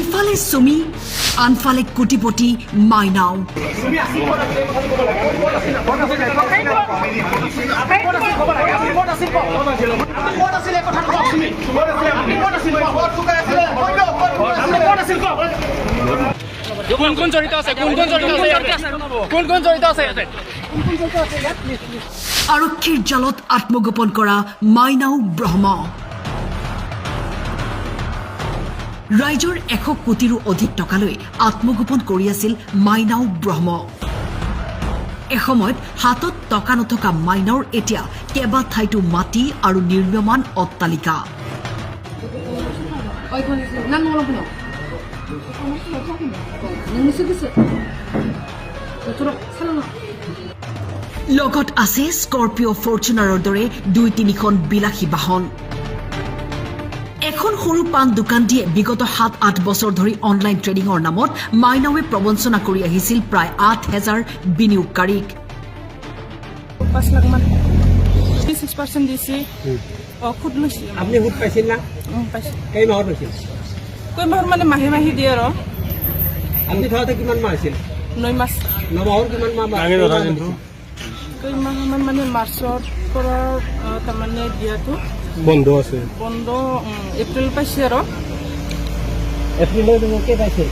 ইফালে চুমি আনফালে কোটিপতি মাইনাও। কোন কোন জড়িত আছে? কোন কোন জড়িত আছে? কোন কোন জড়িত আছে? আৰক্ষীৰ জালত আত্মগোপন কৰা মাইনাও ব্ৰহ্ম। ৰাইজৰ এশ কোটিৰো অধিক টকালৈ আত্মগোপন কৰি আছিল মাইনাও ব্ৰহ্ম। এসময়ত হাতত টকা নথকা মাইনাওৰ এতিয়া কেইবাঠাইতো মাটি আৰু নিৰ্মীয়মান অট্টালিকা। লগত আছে স্কৰপিঅ' ফৰ্চুনাৰৰ দৰে দুই তিনিখন বিলাসী বাহন। সৰু পাণ দোকান দিয়ে বিগত সাত আঠ বছৰ ধৰি অনলাইন ট্ৰেডিঙৰ নামত মাইনাৱে প্ৰবঞ্চনা কৰি আহিছিল প্ৰায় আঠ হেজাৰ বিনিয়োগকাৰীক। মান। মানে মাহে মাহে দিয়ে আৰু। আপুনি থওঁতে কিমান মাহ আছিল নৈ মাছ ন কিমান মাহ মাহ মাহমান মানে মাৰ্চৰ পৰা তাৰমানে দিয়াটো। বন্ধ আছে? বন্ধ উম, এপ্ৰিল পাইছে আৰু। এপ্ৰিলত কেই পাইছে?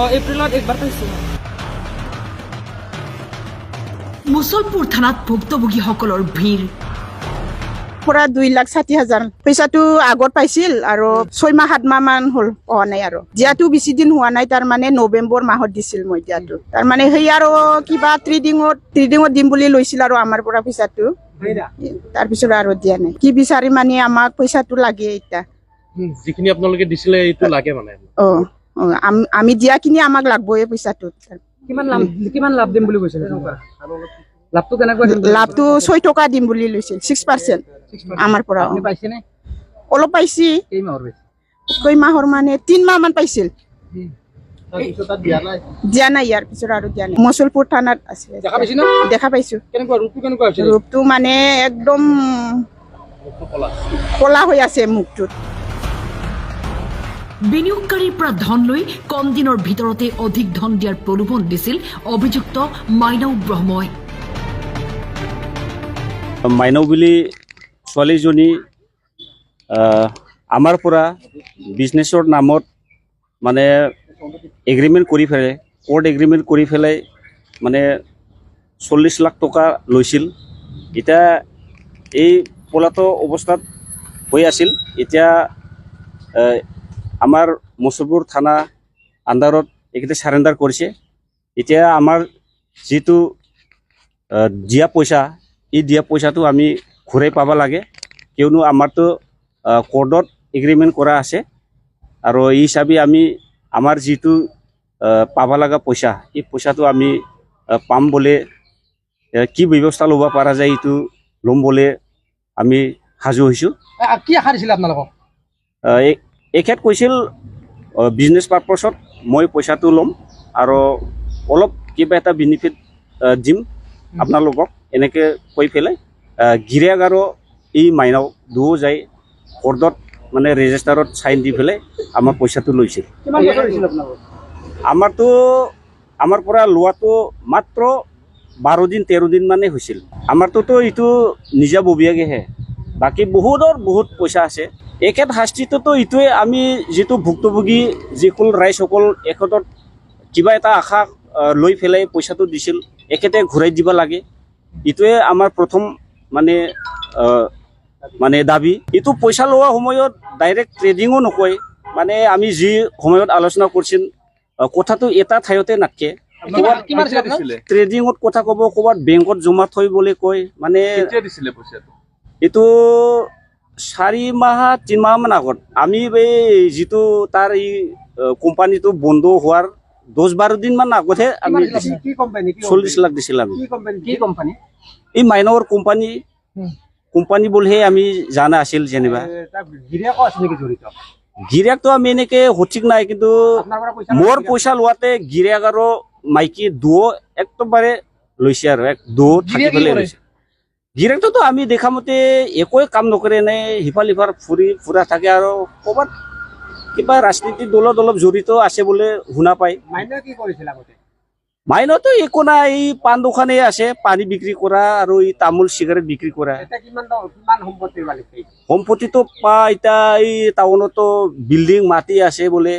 অঁ এপ্ৰিলত একবাৰ পাইছে। মুছলপুৰ থানাত ভুক্তভোগীসকলৰ ভিৰ। পৰা দুই লাখ ষাঠি হাজাৰ। পইচাটো আগত পাইছিল আৰু ছয় মাহ সাত মাহ মান হ'ল হোৱা নাই আৰু। দিয়াটো বেছি দিন হোৱা নাই তাৰমানে নৱেম্বৰ মাহত দিছিল মই দিয়াটো। তাৰমানে সেই আৰু কিবা ট্ৰেডিঙত ট্ৰেডিঙত দিম বুলি লৈছিল আৰু আমাৰ পৰা পইচাটো। তাৰপিছত আৰু দিয়া নাই। কি বিচাৰি মানে আমাক পইচাটো লাগে এতিয়া। যিখিনি আপোনালোকে দিছিলে এইটো লাগে মানে। অ আম- দিয়াখিনি আমাক লাগবই পইচাটো কিমান লাভ কিমান লাভ দিম বুলি কৈছিলে? লাভটো কেনেকুৱা দিম লাভটো ছয় টকা দিম বুলি লৈছিল ছিক্স পাৰ্চেণ্ট আমাৰ পৰা অ। আপুনি পাইছেনে? অলপ পাইছি। কেই মাহৰ মানে তিন মাহ মান পাইছিল। তাৰপিছত দিয়া নাই? ইয়াৰ পিছত আৰু দিয়া নাই। মচলপুৰ থানাত আছে দেখা পাইছে ন? দেখা পাইছো। ৰূপটো মানে একদম কলা হৈ আছে মুখটোত। বিনিয়োগকাৰীৰ পৰা ধন লৈ কম দিনৰ ভিতৰতে অধিক ধন দিয়াৰ প্ৰলোভন দিছিল অভিযুক্ত মাইনাও ব্ৰহ্মই। মাইনাও বুলি ছোৱালীজনী আমাৰ পৰা বিজনেছৰ নামত মানে এগ্ৰিমেণ্ট কৰি পেলাই কোৰ্ট এগ্ৰিমেণ্ট কৰি পেলাই মানে চল্লিছ লাখ টকা লৈছিল। এতিয়া এই পলাত অৱস্থাত হৈ আছিল। এতিয়া আমাৰ মচুৰপুৰ থানা আণ্ডাৰত এইকেইটা চাৰেণ্ডাৰ কৰিছে। এতিয়া আমাৰ যিটো দিয়া পইচা, এই দিয়া পইচাটো আমি ঘূৰাই পাব লাগে। কিয়নো আমাৰতো কোৰ্টত এগ্ৰিমেণ্ট কৰা আছে। আৰু এই হিচাপে আমি আমাৰ যিটো পাব লগা পইচা এই পইচাটো আমি পাম বুলি কি ব্যৱস্থা ল'ব পৰা যায় এইটো ল'ম বুলি আমি সাজু হৈছোঁ। কি আশা দিছিলে আপোনালোকক? এখেত কৈছিল বিজনেছ পাৰ্পছত মই পইচাটো ল'ম আৰু অলপ কিবা এটা বেনিফিট দিম। আপোনালোকক এনেকৈ কৈ পেলাই আৰু এই মাইনাও দুয়ো যাই কৰ্টত মানে ৰেজিষ্টাৰত চাইন দি পেলাই আমাৰ পইচাটো লৈছিল। আমাৰতো আমাৰ পৰা লোৱাটো মাত্ৰ বাৰ দিন তেৰ দিন মানে হৈছিল। আমাৰটোতো এইটো নিজাববীয়াকৈহে বাকী বহুতৰ বহুত পইচা আছে। একেট শাস্তিটোতো এইটোৱে আমি যিটো ভুক্তভোগী যিসকল ৰাইজসকল এখেতত কিবা এটা আশা লৈ পেলাই পইচাটো দিছিল এখেতে ঘূৰাই দিব লাগে। এইটোৱে আমাৰ প্ৰথম মানে মানে দাবি। এইটো পইচা লোৱা সময়ত ডাইৰেক্ট ট্ৰেডিঙো নকয়। মানে আমি যি সময়ত আলোচনা কৰিছিল কথাটো এটা ঠাইতে আপোনাৰ ট্ৰেডিঙত কথা ক'ব ক'ৰবাত বেংকত জমা থৈ বুলি কয়। মানে এইটো চাৰি মাহ তিনি মাহ আগত। আমি এই যিটো তাৰ এই কোম্পানীটো বন্ধ হোৱাৰ দহ বাৰ দিন মান আগতহে আমি? কি কোম্পানী লাখ দিছিল আমি। কি কোম্পানী কি কোম্পানী এই মাইনৰ কোম্পানী। কোম্পানী বুলিহে আমি জানা আছিল যেনিবা। গিৰিয়েকটো আমি এনেকে সঠিক নাই কিন্তু মোৰ? পইচা লোৱাতে গিৰিয়েক আৰু মাইকী দুও একেবাৰে লৈছে আৰু এক দুও থাকি পেলাই লৈছে। গিৰিয়েকটোতো আমি দেখা মতে একোৱে কাম নকৰে এনে সিফাল সিফাল ফুৰি ফুৰা থাকে আৰু ক'ৰবাত কিবা ৰাজনীতিৰ দলত অলপ জড়িত আছে বোলে শুনা পায় মাইনতো একো নাই এই পাণ দোকানেই আছে পানী বিক্ৰী কৰা আৰু এই তামোল চিগাৰেট বিক্ৰী কৰা? সম্পত্তিটো পা এতিয়া এই টাউনতো বিল্ডিং মাটি আছে বোলে।